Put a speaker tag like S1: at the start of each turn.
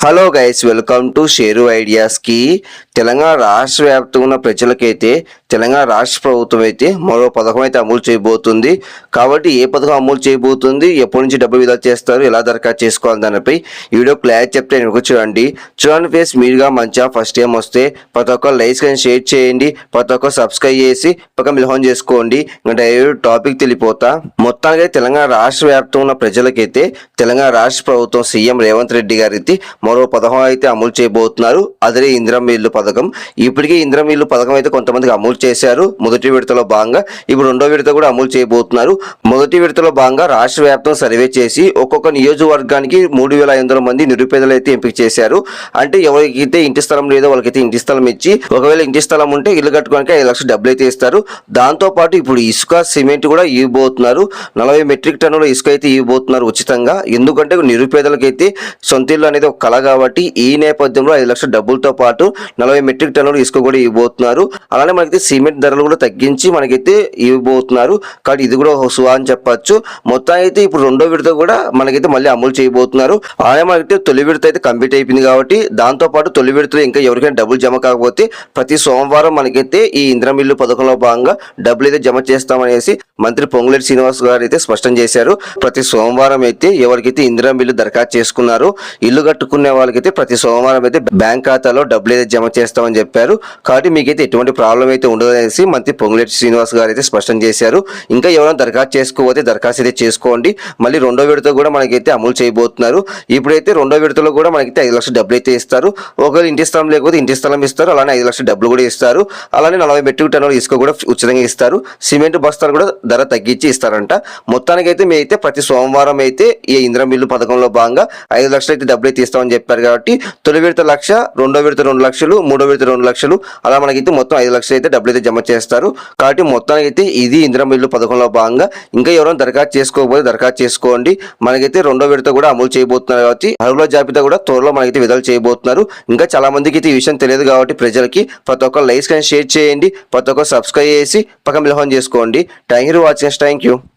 S1: Hello guys welcome to share ఐడియాస్కి Telangana రాష్ట్ర వ్యాప్తంగా ఉన్న ప్రజలకైతే తెలంగాణ రాష్ట్ర ప్రభుత్వం అయితే మరో పథకం అయితే అమలు చేయబోతుంది. కాబట్టి ఏ పథకం అమలు చేయబోతుంది ఎప్పటి నుంచి డబ్బులు విడుదల చేస్తారు ఎలా దరఖాస్తు చేసుకోవాలి దానిపై ఈ వీడియో క్లారిటీ చెప్తే నేను చూడండి. చూడండి ఫేస్ మీరుగా మంచిగా ఫస్ట్ టైం వస్తే ప్రతి ఒక్క లైక్స్ కానీ షేర్ చేయండి. ప్రతి ఒక్క సబ్స్క్రైబ్ చేసి పక్క మిలహోన్ చేసుకోండి. ఇంకా టాపిక్ తెలిపోతా. మొత్తానికి తెలంగాణ రాష్ట్ర వ్యాప్తంగా ఉన్న ప్రజలకైతే తెలంగాణ రాష్ట్ర ప్రభుత్వం సీఎం రేవంత్ రెడ్డి గారి అయితే మరో పథకం అయితే అమలు చేయబోతున్నారు. అదే ఇంద్రం ఇల్లు పథకం. ఇప్పటికే ఇంద్రం ఇల్లు పథకం అయితే కొంతమందికి అమలు చేశారు. మొదటి విడతలో భాగంగా ఇప్పుడు రెండో విడత కూడా అమలు చేయబోతున్నారు. మొదటి విడతలో భాగంగా రాష్ట్ర వ్యాప్తం సర్వే చేసి ఒక్కొక్క నియోజకవర్గానికి మూడు వేల ఐదు వందల మంది నిరుపేదలు అయితే ఎంపిక చేశారు. అంటే ఎవరికైతే ఇంటి స్థలం లేదో వాళ్ళకైతే ఇంటి స్థలం ఇచ్చి ఒకవేళ ఇంటి స్థలం ఉంటే ఇల్లు కట్టుకోవడానికి ఐదు లక్షలు డబ్బులు అయితే ఇస్తారు. దాంతో పాటు ఇప్పుడు ఇసుక సిమెంట్ కూడా ఇవ్వబోతున్నారు. నలభై మెట్రిక్ టన్నుల ఇసుక అయితే ఇవ్వబోతున్నారు ఉచితంగా. ఎందుకంటే నిరుపేదలకైతే సొంత ఇల్లు అనేది ఒక కళ కాబట్టి ఈ నేపథ్యంలో ఐదు లక్షల డబ్బులతో పాటు నలభై మెట్రిక్ టన్నులు ఇసుక కూడా ఇవ్వబోతున్నారు. అలానే మనకైతే సిమెంట్ ధరలు కూడా తగ్గించి మనకైతే ఇవ్వబోతున్నారు. కాబట్టి ఇది కూడా ఒక సువా అని చెప్పచ్చు. మొత్తం అయితే ఇప్పుడు రెండో విడత కూడా మనకైతే మళ్ళీ అమలు చేయబోతున్నారు. అలానే మనకైతే తొలి విడత అయితే కంప్లీట్ అయిపోయింది కాబట్టి దాంతో పాటు తొలి విడతలో ఇంకా ఎవరికైనా డబ్బులు జమ కాకపోతే ప్రతి సోమవారం మనకైతే ఈ ఇంద్రం ఇల్లు పథకంలో భాగంగా డబ్బులు అయితే జమ చేస్తామనేసి మంత్రి పొంగులేటి శ్రీనివాస్ గారు అయితే స్పష్టం చేశారు. ప్రతి సోమవారం అయితే ఎవరికైతే ఇందిరా బిల్లు దరఖాస్తు చేసుకున్నారు ఇల్లు కట్టుకునే వాళ్ళకైతే ప్రతి సోమవారం అయితే బ్యాంక్ ఖాతాలో డబ్బులు అయితే జమ చేస్తామని చెప్పారు. కాబట్టి మీకైతే ఎటువంటి ప్రాబ్లం అయితే ఉండదు అనేసి మంత్రి పొంగులేటి శ్రీనివాస్ గారు అయితే స్పష్టం చేశారు. ఇంకా ఎవరైనా దరఖాస్తు చేసుకోవతే దరఖాస్తు అయితే చేసుకోండి. మళ్ళీ రెండో విడత కూడా మనకైతే అమలు చేయబోతున్నారు. ఇప్పుడైతే రెండో విడతలో కూడా మనకైతే ఐదు లక్షల డబ్బులు అయితే ఇస్తారు. ఒకవేళ ఇంటి స్థలం లేకపోతే ఇంటి స్థలం ఇస్తారు. అలానే ఐదు లక్షల డబ్బులు కూడా ఇస్తారు. అలానే నలభై మెట్రిక్ టన్నుల ఇసుక కూడా ఉచితంగా ఇస్తారు. సిమెంట్ బస్తాలు కూడా ధర తగ్గించి ఇస్తారంట. మొత్తానికైతే మీ అయితే ప్రతి సోమవారం అయితే ఈ ఇంద్ర మిల్లు పథకంలో భాగంగా ఐదు లక్షలు అయితే డబ్బులు అయితే ఇస్తామని చెప్పారు కాబట్టి తొలి విడత లక్ష రెండో విడత రెండు లక్షలు మూడో విడత రెండు లక్షలు. అలా మనకైతే మొత్తం ఐదు లక్షలు అయితే డబ్బులు అయితే జమ చేస్తారు. కాబట్టి మొత్తానికి అయితే ఇది ఇంద్ర మిల్లు పథకంలో భాగంగా ఇంకా ఎవరైనా దరఖాస్తు చేసుకోకపోతే దరఖాస్తు చేసుకోండి. మనకైతే రెండో విడత కూడా అమలు చేయబోతున్నారు కాబట్టి అర్హుల జాబితా కూడా త్వరలో మనకైతే విడుదల చేయబోతున్నారు. ఇంకా చాలా మందికి అయితే ఈ విషయం తెలియదు కాబట్టి ప్రజలకి ప్రతి ఒక్క లైక్స్ కానీ షేర్ చేయండి. ప్రతి ఒక్కరు సబ్స్క్రైబ్ చేసి పక్కన మిలహం చేసుకోండి. Thank you watching. Thank you.